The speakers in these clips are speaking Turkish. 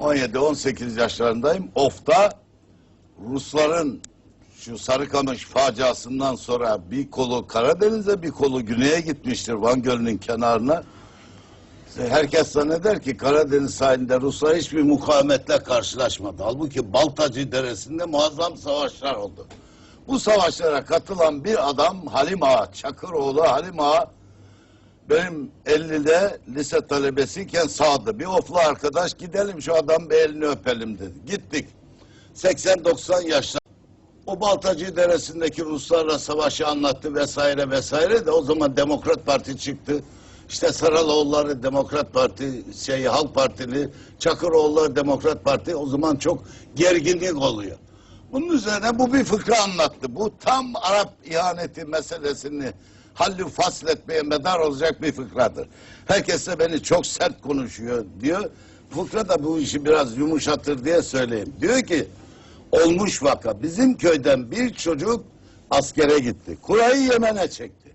17-18 yaşlarındayım. Of'ta Rusların şu Sarıkamış faciasından sonra bir kolu Karadeniz'e bir kolu güneye gitmiştir Van Gölü'nün kenarına. Herkes zanneder ki Karadeniz sahilinde Ruslar hiçbir mukavemetle karşılaşmadı. Halbuki Baltacı Deresi'nde muazzam savaşlar oldu. Bu savaşlara katılan bir adam Halim Ağa, Çakıroğlu Halim Ağa benim 50'de lise talebesiyken sağdı. Bir oflu arkadaş gidelim şu adam bir elini öpelim dedi. Gittik. 80-90 yaşlar. O Baltacı Deresi'ndeki Ruslarla savaşı anlattı vesaire vesaire de o zaman Demokrat Parti çıktı. İşte Saraloğulları Demokrat Parti, şey Halk Partili, Çakıroğulları Demokrat Parti o zaman çok gerginlik oluyor. Bunun üzerine bu bir fıkra anlattı. Bu tam Arap ihaneti meselesini halli fasletmeye medar olacak bir fıkradır. Herkes de beni çok sert konuşuyor diyor. Fıkra da bu işi biraz yumuşatır diye söyleyeyim. Diyor ki olmuş vaka bizim köyden bir çocuk askere gitti. Kurayı Yemen'e çekti.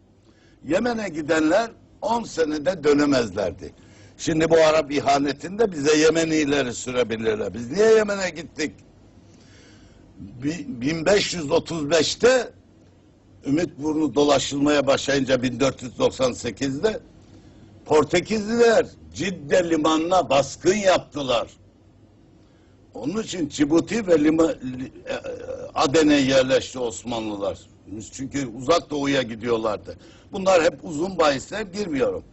Yemen'e gidenler 10 senede dönemezlerdi. Şimdi bu Arap ihanetinde bize Yemenileri sürebilirler. Biz niye Yemen'e gittik? Bi- 1535'te Ümit Burnu dolaşılmaya başlayınca 1498'de Portekizliler Cidde limanına baskın yaptılar. Onun için Cibuti ve Li- e, Aden'e yerleşti Osmanlılar. Çünkü uzak doğuya gidiyorlardı. Bunlar hep uzun bahisler girmiyorum.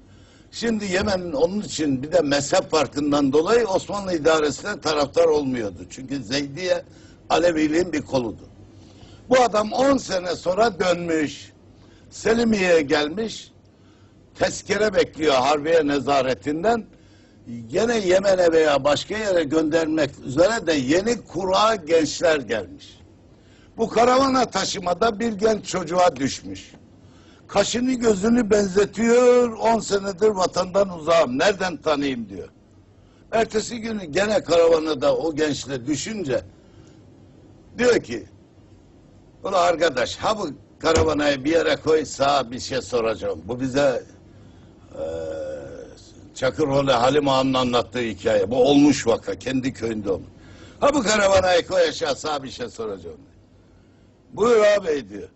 Şimdi Yemen onun için bir de mezhep farkından dolayı Osmanlı idaresine taraftar olmuyordu. Çünkü Zeydiye Aleviliğin bir koludu. Bu adam 10 sene sonra dönmüş. Selimiye'ye gelmiş. Tezkere bekliyor Harbiye nezaretinden. Gene Yemen'e veya başka yere göndermek üzere de yeni kura gençler gelmiş. Bu karavana taşımada bir genç çocuğa düşmüş. Kaşını gözünü benzetiyor, 10 senedir vatandan uzağım, nereden tanıyayım diyor. Ertesi günü gene karavana da o gençle düşünce diyor ki Ulan arkadaş ha bu karavanayı bir yere koy sağa bir şey soracağım. Bu bize eee Çakırhoğlu Halim Ağa'nın anlattığı hikaye. Bu olmuş vaka kendi köyünde olmuş. Ha bu karavanayı koy aşağı sağa bir şey soracağım. Buyur ağabey diyor.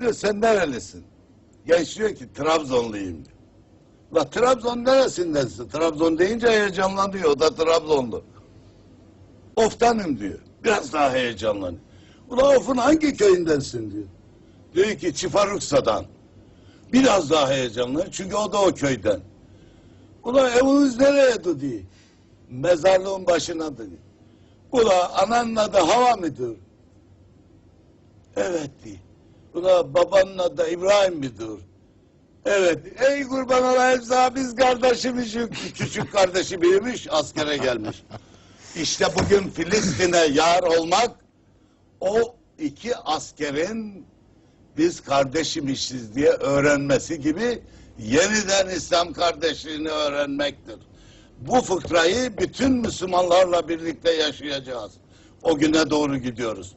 Diyor sen nerelisin? Genç diyor ki Trabzonluyum diyor. La Trabzon neresindensin? Trabzon deyince heyecanlanıyor. O da Trabzonlu. Oftanım diyor. Biraz daha heyecanlanıyor. Ula Of'un hangi köyündensin diyor. Diyor ki Çifaruksa'dan. Biraz daha heyecanlanıyor. Çünkü o da o köyden. Ula eviniz nereye diyor. Mezarlığın başına diyor. Ula ananın adı hava mıdır? Evet diyor. Ula babanın adı İbrahim midir? Evet. Ey kurban olayım sana biz kardeşimiz küçük kardeşi büyümüş askere gelmiş. İşte bugün Filistin'e yar olmak o iki askerin biz kardeşimişiz diye öğrenmesi gibi yeniden İslam kardeşliğini öğrenmektir. Bu fıkrayı bütün Müslümanlarla birlikte yaşayacağız. O güne doğru gidiyoruz.